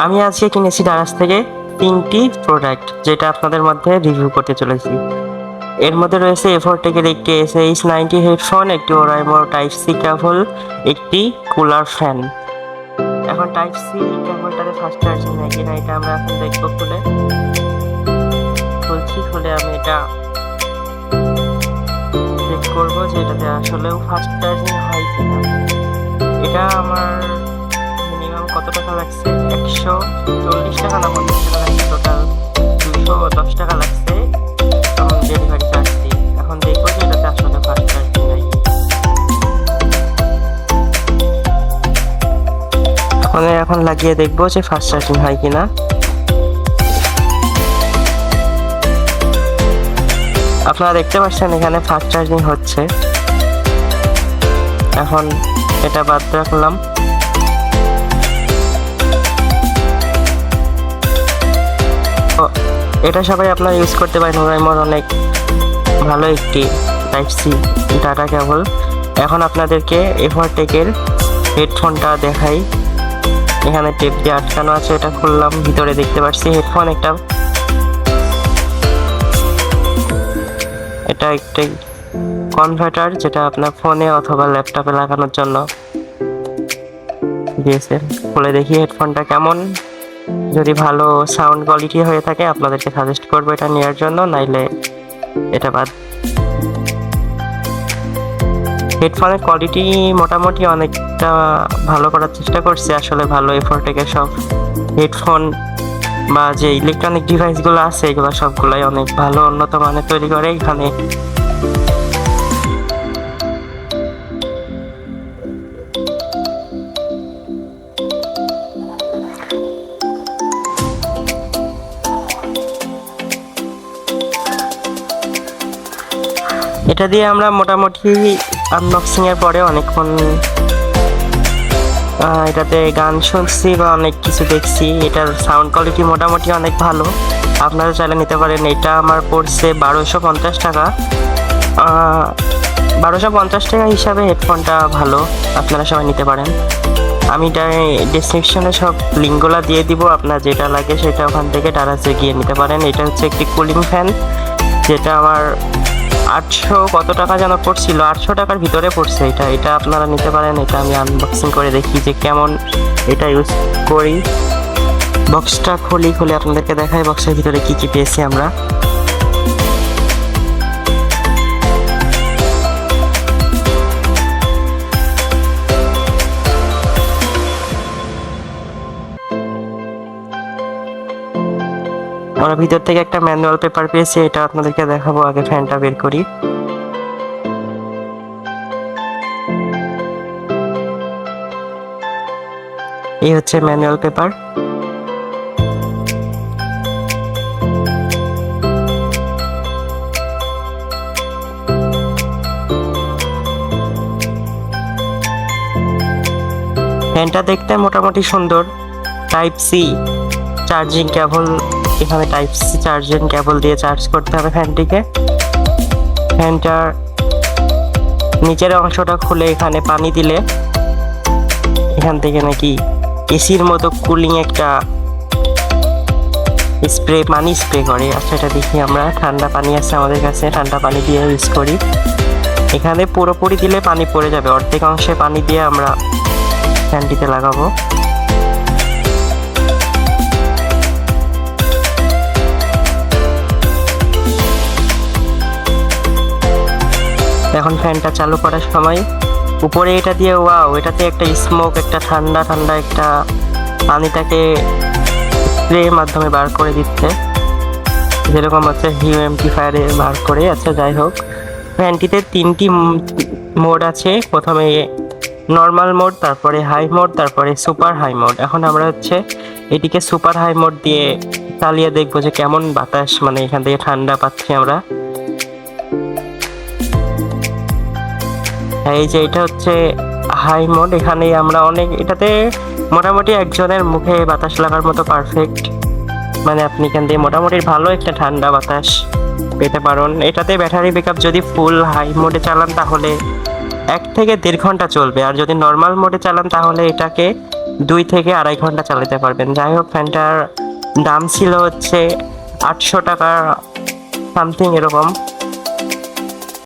আমি আজকে কিনেছি দারাজ থেকে তিনটি প্রোডাক্ট যেটা আপনাদের মধ্যে রিভিউ করতে চলেছি। এর মধ্যে রয়েছে এফোর টেকের একটি এস এইচ নাইনটি হেডফোন একটি ওরাইমো টাইপ সি কেবল একটি কুলার ফ্যান এখন টাইপ সি কেবলটাতে ফার্স্ট চার্জিং হয় কিনা এটা আমরা এখন দেখব খুলে। খুলছি, খুলে আমি এটা চেক করব যে এটাতে আসলেও ফার্স্ট চার্জিং হয় কিনা। এটা আমার মিনিমাম কত টাকা লাগছে? একশো চল্লিশ টাকা না পঞ্চাশ টাকা লাগছে টোটাল দুশো দশ টাকা লাগছে। তখন ডেলিভারি চার্জ দিই এখন দেখব যে এটাতে আসলে ফার্স্ট চার্জিং নাই। এখন এখন লাগিয়ে দেখব যে ফার্স্ট চার্জিং হয় কিনা। আপনারা দেখতে পাচ্ছেন এখানে ফাস্ট চার্জিং হচ্ছে। এখন এটা বাদ রাখলাম। এটা সবাই আপনারা ইউজ করতে পারেন ওরাইমোর অনেক ভালো একটি টাইপ সি ডাটা কেবল। এখন আপনাদেরকে এভারটেকের হেডফোনটা দেখাই। এখানে টেপ দিয়ে আটকানো আছে, এটা খুললাম, ভিতরে দেখতে পাচ্ছি হেডফোন একটা। এটা একটা কনভার্টার যেটা আপনার ফোনে অথবা ল্যাপটপে লাগানোর জন্য। দিয়েছে খুলে দেখি হেডফোনটা কেমন। যদি ভালো সাউন্ড কোয়ালিটি হয়ে থাকে, আপনাদেরকে সাজেস্ট করব এটা নেওয়ার জন্য, নাইলে এটা বাদ। হেডফোনের কোয়ালিটি মোটামুটি অনেকটা ভালো করার চেষ্টা করছে, আসলে ভালো এফোর্টেকে সব হেডফোন বা যে ইলেকট্রনিক ডিভাইসগুলো আছে, এগুলো সবগুলাই অনেক ভালো, উন্নত মানের তৈরি করে। এখানে এটা দিয়ে আমরা মোটামুটি আনবক্সিং এর পরে অনেকক্ষণ এটাতে গান শুনছি বা অনেক কিছু দেখছি। এটার সাউন্ড কোয়ালিটি মোটামুটি অনেক ভালো। আপনারা চাইলে নিতে পারেন। এটা আমার পড়ছে বারোশো পঞ্চাশ টাকা। বারোশো পঞ্চাশ টাকা হিসাবে হেডফোনটা ভালো। আপনারা সবাই নিতে পারেন। আমি এটা ডিসক্রিপশনে সব লিঙ্কগুলো দিয়ে দিব। আপনার যেটা লাগে সেটা ওখান থেকে ডারাজে গিয়ে নিতে পারেন। এটা হচ্ছে একটি কুলিং ফ্যান যেটা আমার আটশো কত টাকা যেন পড়ছিল, আটশো টাকার ভিতরে পড়ছে এটা এটা আপনারা নিতে পারেন, এটা আমি আনবক্সিং করে দেখি যে কেমন এটা ইউজ করি। বক্সটা খুলি, খুলে আপনাদেরকে দেখাই বক্সের ভিতরে কী কী পেয়েছি আমরা। আমরা ভিতর থেকে একটা ম্যানুয়াল পেপার পেয়েছি, এটা আপনাদেরকে দেখাবো, আগে ফ্যানটা বের করি। এই হচ্ছে ম্যানুয়াল পেপার ফ্যানটা দেখতে মোটামুটি সুন্দর। টাইপ সি চার্জিং কেবল এখানে টাইপ সি চার্জিং কেবল দিয়ে চার্জ করতে হবে ফ্যানটিকে ফ্যানটার নিচের অংশটা খুলে এখানে পানি দিলে এখান থেকে নাকি এসির মতো কুলিং একটা স্প্রে পানি স্প্রে করে। আচ্ছা এটা দেখি আমরা, ঠান্ডা পানি আছে আমাদের কাছে, ঠান্ডা পানি দিয়ে ইউজ করি। এখানে পুরোপুরি দিলে পানি পড়ে যাবে। অর্ধেক অংশে পানি দিয়ে আমরা ফ্যানটিতে লাগাবো। এখন ফ্যানটা চালু করার সময়। উপরে এটা দিয়ে ওয়াও এটাতে একটা স্মোক একটা ঠান্ডা ঠান্ডা একটা পানিটাকে স্প্রের মাধ্যমে বার করে দিচ্ছে। যেরকম হচ্ছে হিউএমটিফায়ারে বার করে আচ্ছা যাই হোক। ফ্যানটিতে তিনটি মোড আছে। প্রথমে নর্মাল মোড তারপরে হাই মোড তারপরে সুপার হাই মোড এখন আমরা হচ্ছে এটিকে সুপার হাই মোড দিয়ে চালিয়ে দেখব যে কেমন বাতাস মানে এখান থেকে ঠান্ডা পাচ্ছি আমরা। এই যে এটা হচ্ছে হাই মোড এখানে আমরা অনেক, এটাতে মোটামুটি একজনের মুখে বাতাস লাগার মতো পারফেক্ট মানে আপনি এখান দিয়ে মোটামুটি ভালো একটা ঠান্ডা বাতাস পেতে পারেন। এটাতে ব্যাটারি ব্যাকআপ যদি ফুল হাই মোডে চালান তাহলে এক থেকে দেড় ঘণ্টা চলবে। আর যদি নর্মাল মোডে চালান তাহলে এটাকে দুই থেকে আড়াই ঘণ্টা চালাতে পারবেন। যাই হোক, ফ্যানটার দাম ছিল হচ্ছে আটশো টাকা সামথিং এরকম।